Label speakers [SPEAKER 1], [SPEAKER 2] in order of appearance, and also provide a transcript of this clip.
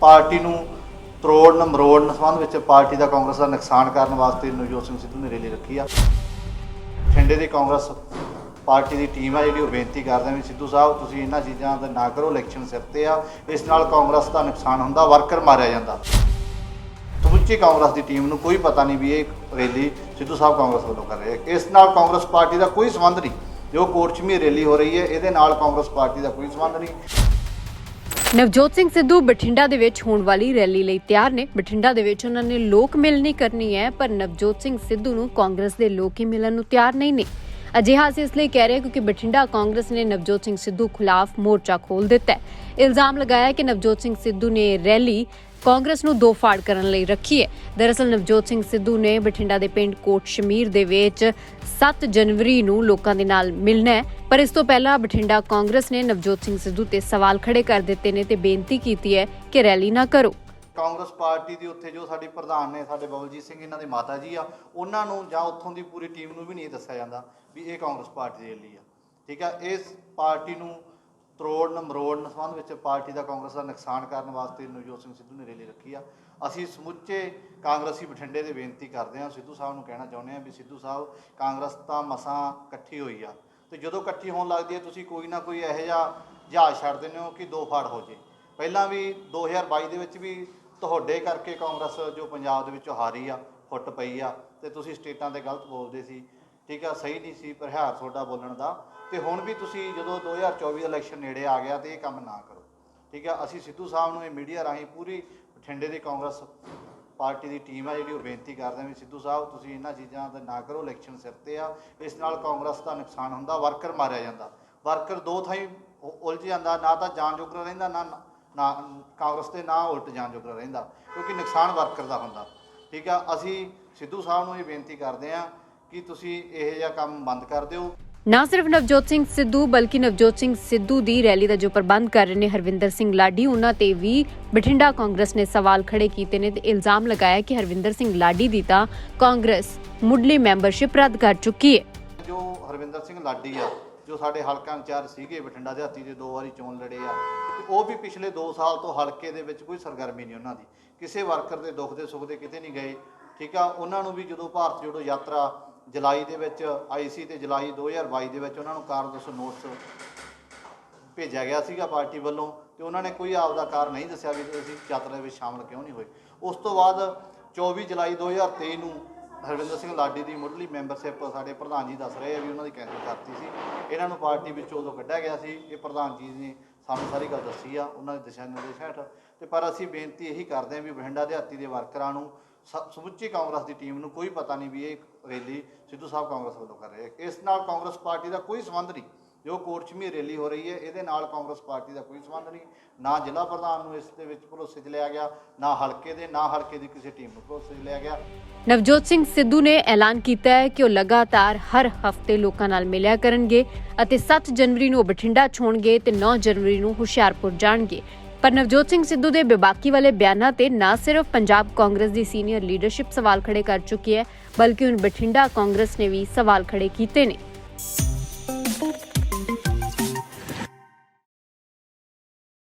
[SPEAKER 1] Party ਨੂੰ ਤਰੋੜਨ ਮਰੋੜਨ ਸੰਬੰਧ ਵਿੱਚ ਪਾਰਟੀ ਦਾ ਕਾਂਗਰਸ ਦਾ ਨੁਕਸਾਨ ਕਰਨ ਵਾਸਤੇ ਨਵਜੋਤ ਸਿੰਘ ਸਿੱਧੂ ਨੇ ਰੈਲੀ ਰੱਖੀ ਆ। ਠੰਡੇ ਦੀ ਕਾਂਗਰਸ ਪਾਰਟੀ ਦੀ ਟੀਮ ਆ ਜਿਹੜੀ ਉਹ ਬੇਨਤੀ ਕਰਦੇ ਵੀ ਸਿੱਧੂ ਸਾਹਿਬ, ਤੁਸੀਂ ਇਹਨਾਂ ਚੀਜ਼ਾਂ ਦਾ ਨਾ ਕਰੋ, ਇਲੈਕਸ਼ਨ ਸਿਰ ਤੇ ਆ। ਇਸ ਨਾਲ ਕਾਂਗਰਸ ਦਾ ਨੁਕਸਾਨ ਹੁੰਦਾ, ਵਰਕਰ ਮਾਰਿਆ ਜਾਂਦਾ। ਸਮੁੱਚੀ ਕਾਂਗਰਸ ਦੀ ਟੀਮ ਨੂੰ ਕੋਈ ਪਤਾ ਨਹੀਂ ਵੀ ਇਹ ਰੈਲੀ ਸਿੱਧੂ ਸਾਹਿਬ ਕਾਂਗਰਸ ਵੱਲੋਂ ਕਰ ਰਹੇ ਆ। ਇਸ ਨਾਲ ਕਾਂਗਰਸ ਪਾਰਟੀ ਦਾ ਕੋਈ ਸੰਬੰਧ ਨਹੀਂ। ਜੋ ਕੋਟਚਮੀ ਰੈਲੀ ਹੋ ਰਹੀ ਹੈ, ਇਹਦੇ ਨਾਲ ਕਾਂਗਰਸ ਪਾਰਟੀ ਦਾ ਕੋਈ ਸੰਬੰਧ ਨਹੀਂ।
[SPEAKER 2] ਨਵਜੋਤ ਸਿੰਘ ਸਿੱਧੂ ਬਠਿੰਡਾ ਦੇ ਵਿੱਚ ਹੋਣ ਵਾਲੀ ਰੈਲੀ ਲਈ ਤਿਆਰ ਨੇ। ਬਠਿੰਡਾ ਦੇ ਵਿੱਚ ਉਹਨਾਂ ਨੇ ਲੋਕ ਮਿਲਣੀ ਕਰਨੀ ਹੈ, ਪਰ ਨਵਜੋਤ ਸਿੰਘ ਸਿੱਧੂ ਨੂੰ ਕਾਂਗਰਸ ਦੇ ਲੋਕ ਹੀ ਮਿਲਣ ਨੂੰ ਤਿਆਰ ਨਹੀਂ ਨੇ। ਅਜਿਹਾ ਅਸੀਂ ਇਸ ਲਈ ਕਹਿ ਰਹੇ ਕਿਉਂਕਿ ਬਠਿੰਡਾ ਕਾਂਗਰਸ ਨੇ ਨਵਜੋਤ ਸਿੰਘ ਸਿੱਧੂ ਖਿਲਾਫ ਮੋਰਚਾ ਖੋਲ ਦਿੱਤਾ ਹੈ। ਇਲਜ਼ਾਮ ਲਗਾਇਆ ਕਿ ਨਵਜੋਤ ਸਿੰਘ ਸਿੱਧੂ ਨੇ ਰੈਲੀ ਕਾਂਗਰਸ ਨੂੰ ਦੋ ਫਾੜ ਕਰਨ ਲਈ ਰੱਖੀ ਹੈ। ਦਰਅਸਲ ਨਵਜੋਤ ਸਿੰਘ ਸਿੱਧੂ ਨੇ ਬਠਿੰਡਾ ਦੇ ਪਿੰਡ ਕੋਟ ਸ਼ਮੀਰ ਦੇ ਵਿੱਚ 7 ਜਨਵਰੀ ਨੂੰ ਲੋਕਾਂ ਦੇ ਨਾਲ ਮਿਲਣਾ ਹੈ। ਪਰ ਇਸ ਤੋਂ ਪਹਿਲਾਂ ਬਠਿੰਡਾ ਕਾਂਗਰਸ ਨੇ ਨਵਜੋਤ ਸਿੰਘ ਸਿੱਧੂ ਤੇ ਸਵਾਲ ਖੜੇ ਕਰ ਦਿੱਤੇ ਨੇ ਤੇ ਬੇਨਤੀ ਕੀਤੀ ਹੈ ਕਿ ਰੈਲੀ ਨਾ ਕਰੋ।
[SPEAKER 1] ਕਾਂਗਰਸ ਪਾਰਟੀ ਦੀ ਉੱਥੇ ਜੋ ਸਾਡੀ ਪ੍ਰਧਾਨ ਨੇ, ਸਾਡੇ ਬਬਲਜੀਤ ਸਿੰਘ ਇਹਨਾਂ ਦੇ ਮਾਤਾ ਜੀ ਆ, ਉਹਨਾਂ ਨੂੰ ਜਾਂ ਉੱਥੋਂ ਦੀ ਪੂਰੀ ਟੀਮ ਨੂੰ ਵੀ ਨਹੀਂ ਦੱਸਿਆ ਜਾਂਦਾ ਵੀ ਇਹ ਕਾਂਗਰਸ ਪਾਰਟੀ ਦੀ ਰੈਲੀ ਆ। ਠੀਕ ਆ, ਇਸ ਪਾਰਟੀ ਨੂੰ ਤਰੋੜਨ ਮਰੋੜਨ ਸੰਬੰਧ ਵਿੱਚ ਪਾਰਟੀ ਦਾ ਕਾਂਗਰਸ ਦਾ ਨੁਕਸਾਨ ਕਰਨ ਵਾਸਤੇ ਨਵਜੋਤ ਸਿੰਘ ਸਿੱਧੂ ਨੇ ਰੈਲੀ ਰੱਖੀ ਆ। ਅਸੀਂ ਸਮੁੱਚੇ ਕਾਂਗਰਸੀ ਬਠਿੰਡੇ ਦੇ ਬੇਨਤੀ ਕਰਦੇ ਹਾਂ, ਸਿੱਧੂ ਸਾਹਿਬ ਨੂੰ ਕਹਿਣਾ ਚਾਹੁੰਦੇ ਹਾਂ ਵੀ ਸਿੱਧੂ ਸਾਹਿਬ, ਕਾਂਗਰਸ ਤਾਂ ਮਸਾਂ ਇਕੱਠੀ ਹੋਈ ਆ ਤੇ ਜਦੋਂ ਇਕੱਠੀ ਹੋਣ ਲੱਗਦੀ ਹੈ, ਤੁਸੀਂ ਕੋਈ ਨਾ ਕੋਈ ਇਹੋ ਜਿਹਾ ਜਹਾਜ਼ ਛੱਡ ਦਿੰਦੇ ਹੋ ਕਿ ਦੋ ਫਾੜ ਹੋ ਜੇ। ਪਹਿਲਾਂ ਵੀ 2022 ਦੇ ਵਿੱਚ ਵੀ ਤੁਹਾਡੇ ਕਰਕੇ ਕਾਂਗਰਸ ਜੋ ਪੰਜਾਬ ਦੇ ਵਿੱਚੋਂ ਹਾਰੀ ਆ, ਫੁੱਟ ਪਈ ਆ ਤੇ ਤੁਸੀਂ ਸਟੇਟਾਂ ਤੇ ਗਲਤ ਬੋਲਦੇ ਸੀ। ਠੀਕ ਆ, ਸਹੀ ਨਹੀਂ ਸੀ ਪ੍ਰਹਾਰ ਤੁਹਾਡਾ ਬੋਲਣ ਦਾ। ਤੇ ਹੁਣ ਵੀ ਤੁਸੀਂ ਜਦੋਂ 2024 ਦਾ ਇਲੈਕਸ਼ਨ ਨੇੜੇ ਆ ਗਿਆ ਤੇ ਇਹ ਕੰਮ ਨਾ ਕਰੋ। ਠੀਕ ਆ ਅਸੀਂ ਸਿੱਧੂ ਸਾਹਿਬ ਨੂੰ ਇਹ ਮੀਡੀਆ ਰਾਹੀਂ ਪੂਰੀ ਬਠਿੰਡੇ ਦੀ ਕਾਂਗਰਸ ਪਾਰਟੀ ਦੀ ਟੀਮ ਆ ਜਿਹੜੀ ਉਹ ਬੇਨਤੀ ਕਰਦੇ ਆ ਵੀ ਸਿੱਧੂ ਸਾਹਿਬ, ਤੁਸੀਂ ਇਹਨਾਂ ਚੀਜ਼ਾਂ ਦਾ ਨਾ ਕਰੋ ਇਲੈਕਸ਼ਨ ਸਿਰ ਤੇ ਆ। ਇਸ ਨਾਲ ਕਾਂਗਰਸ ਦਾ ਨੁਕਸਾਨ ਹੁੰਦਾ, ਵਰਕਰ ਮਾਰਿਆ ਜਾਂਦਾ। ਵਰਕਰ ਦੋ ਥਾਈਂ ਉਲਝ ਜਾਂਦਾ, ਨਾ ਤਾਂ ਜਾਨ ਜੋਗਰਾ ਰਹਿੰਦਾ, ਨਾ ਨਾ ਕਾਂਗਰਸ 'ਤੇ ਨਾ ਉਲਟ ਜਾਨ ਜੋਗਰਾ ਰਹਿੰਦਾ, ਕਿਉਂਕਿ ਨੁਕਸਾਨ ਵਰਕਰ ਦਾ ਹੁੰਦਾ। ਠੀਕ ਆ, ਅਸੀਂ ਸਿੱਧੂ ਸਾਹਿਬ ਨੂੰ ਇਹ ਬੇਨਤੀ ਕਰਦੇ ਆ ਕਿ ਤੁਸੀਂ ਇਹ ਜਿਹਾ ਕੰਮ ਬੰਦ ਕਰ ਦਿਓ।
[SPEAKER 2] ਨਾ ਸਿਰਫ ਨਵਜੋਤ ਸਿੰਘ ਸਿੱਧੂ, ਬਲਕਿ ਨਵਜੋਤ ਸਿੰਘ ਸਿੱਧੂ ਦੀ ਰੈਲੀ ਦਾ ਜੋ ਪ੍ਰਬੰਧ ਕਰ ਰਹੇ ਨੇ ਹਰਵਿੰਦਰ ਸਿੰਘ ਲਾਡੀ, ਉਹਨਾਂ ਤੇ ਵੀ ਬਠਿੰਡਾ ਕਾਂਗਰਸ ਨੇ ਸਵਾਲ ਖੜੇ ਕੀਤੇ ਨੇ ਤੇ ਇਲਜ਼ਾਮ ਲਗਾਇਆ ਕਿ ਹਰਵਿੰਦਰ ਸਿੰਘ ਲਾਡੀ ਦੀ ਤਾਂ ਕਾਂਗਰਸ ਮੁੱਢਲੀ ਮੈਂਬਰਸ਼ਿਪ ਰੱਦ ਕਰ ਚੁੱਕੀ ਹੈ।
[SPEAKER 1] ਜੋ ਹਰਵਿੰਦਰ ਸਿੰਘ ਲਾਡੀ ਆ, ਜੋ ਸਾਡੇ ਹਲਕਾ ਇੰਚਾਰਜ ਸੀਗੇ, ਬਠਿੰਡਾ ਦਿਹਾਤੀ ਦੇ ਦੋ ਵਾਰੀ ਚੋਣ ਲੜੇ ਆ, ਤੇ ਉਹ ਵੀ ਪਿਛਲੇ 2 ਸਾਲ ਤੋਂ ਹਲਕੇ ਦੇ ਵਿੱਚ ਕੋਈ ਸਰਗਰਮੀ ਨਹੀਂ ਉਹਨਾਂ ਦੀ। ਕਿਸੇ ਵਰਕਰ ਦੇ ਦੁੱਖ ਦੇ ਸੁੱਖ ਦੇ ਕਿਤੇ ਨਹੀਂ ਗਏ, ਠੀਕ ਆ? ਉਹਨਾਂ ਨੂੰ ਵੀ ਜਦੋਂ ਭਾਰਤ ਜੋੜੋ ਯਾਤਰਾ ਜੁਲਾਈ ਦੇ ਵਿੱਚ ਆਈ ਸੀ ਤੇ ਜੁਲਾਈ 2022 ਦੇ ਵਿੱਚ ਉਹਨਾਂ ਨੂੰ ਕਾਰਨ ਦੱਸੋ ਨੋਟਿਸ ਭੇਜਿਆ ਗਿਆ ਸੀਗਾ ਪਾਰਟੀ ਵੱਲੋਂ ਤੇ ਉਹਨਾਂ ਨੇ ਕੋਈ ਆਪਦਾ ਕਾਰ ਨਹੀਂ ਦੱਸਿਆ ਵੀ ਅਸੀਂ ਯਾਤਰਾ ਵਿੱਚ ਸ਼ਾਮਲ ਕਿਉਂ ਨਹੀਂ ਹੋਏ। ਉਸ ਤੋਂ ਬਾਅਦ 24 ਜੁਲਾਈ 2023 ਨੂੰ ਹਰਵਿੰਦਰ ਸਿੰਘ ਲਾਡੀ ਦੀ ਮੁੱਢਲੀ ਮੈਂਬਰਸ਼ਿਪ ਸਾਡੇ ਪ੍ਰਧਾਨ ਜੀ ਦੱਸ ਰਹੇ ਆ ਵੀ ਉਹਨਾਂ ਦੀ ਕੈਂਸਲ ਕਰਤੀ ਸੀ। ਇਹਨਾਂ ਨੂੰ ਪਾਰਟੀ ਵਿੱਚੋਂ ਉਦੋਂ ਕੱਢਿਆ ਗਿਆ ਸੀ। ਇਹ ਪ੍ਰਧਾਨ ਜੀ ਨੇ ਸਾਨੂੰ ਸਾਰੀ ਗੱਲ ਦੱਸੀ ਆ, ਉਹਨਾਂ ਦੇ ਦਿਸ਼ਾ ਨਿਰਦੇਸ਼ ਹੇਠ। ਤੇ ਪਰ ਅਸੀਂ ਬੇਨਤੀ ਇਹੀ ਕਰਦੇ ਹਾਂ ਵੀ ਬਠਿੰਡਾ ਦਿਹਾਤੀ ਦੇ ਵਰਕਰਾਂ ਨੂੰ ਸਮੁੱਚੀ ਕਾਂਗਰਸ ਦੀ ਟੀਮ ਨੂੰ ਕੋਈ ਪਤਾ ਨਹੀਂ ਵੀ ਇਹ ਰੈਲੀ ਸਿੱਧੂ ਸਾਹਿਬ ਕਾਂਗਰਸ ਵੱਲੋਂ ਕਰ ਰਹੇ ਆ। ਇਸ ਨਾਲ ਕਾਂਗਰਸ ਪਾਰਟੀ ਦਾ ਕੋਈ ਸੰਬੰਧ ਨਹੀਂ। ਜੋ ਕੋਟਚਮੀ ਰੈਲੀ ਹੋ ਰਹੀ ਹੈ, ਇਹਦੇ ਨਾਲ ਕਾਂਗਰਸ ਪਾਰਟੀ ਦਾ ਕੋਈ ਸੰਬੰਧ ਨਹੀਂ। ਨਾ ਜ਼ਿਲ੍ਹਾ ਪ੍ਰਧਾਨ ਨੂੰ ਇਸ ਦੇ ਵਿੱਚ ਭਰੋਸੇ 'ਚ ਲਿਆ ਗਿਆ, ਨਾ ਹਲਕੇ ਦੇ, ਨਾ ਹਲਕੇ ਦੀ ਕਿਸੇ ਟੀਮ ਨੂੰ ਭਰੋਸੇ 'ਚ ਲਿਆ ਗਿਆ।
[SPEAKER 2] ਨਵਜੋਤ ਸਿੰਘ ਸਿੱਧੂ ਨੇ ਐਲਾਨ ਕੀਤਾ ਹੈ ਕਿ ਉਹ ਲਗਾਤਾਰ ਹਰ ਹਫ਼ਤੇ ਲੋਕਾਂ ਨਾਲ ਮਿਲਿਆ ਕਰਨਗੇ ਅਤੇ 7 ਜਨਵਰੀ ਨੂੰ ਉਹ ਬਠਿੰਡਾ ਛੋਣਗੇ ਤੇ 9 ਜਨਵਰੀ ਨੂੰ ਹੁਸ਼ਿਆਰਪੁਰ ਜਾਣਗੇ। ਪਰ ਨਵਜੋਤ ਸਿੰਘ ਸਿੱਧੂ ਦੇ ਬੇਬਾਕੀ ਵਾਲੇ ਬਿਆਨਾਂ ਤੇ ਨਾ ਸਿਰਫ ਪੰਜਾਬ ਕਾਂਗਰਸ ਦੀ ਸੀਨੀਅਰ ਲੀਡਰਸ਼ਿਪ ਸਵਾਲ ਖੜੇ ਕਰ ਚੁੱਕੀ ਹੈ, ਬਲਕਿ ਹੁਣ ਬਠਿੰਡਾ ਕਾਂਗਰਸ ਨੇ ਵੀ ਸਵਾਲ ਖੜੇ ਕੀਤੇ ਨੇ।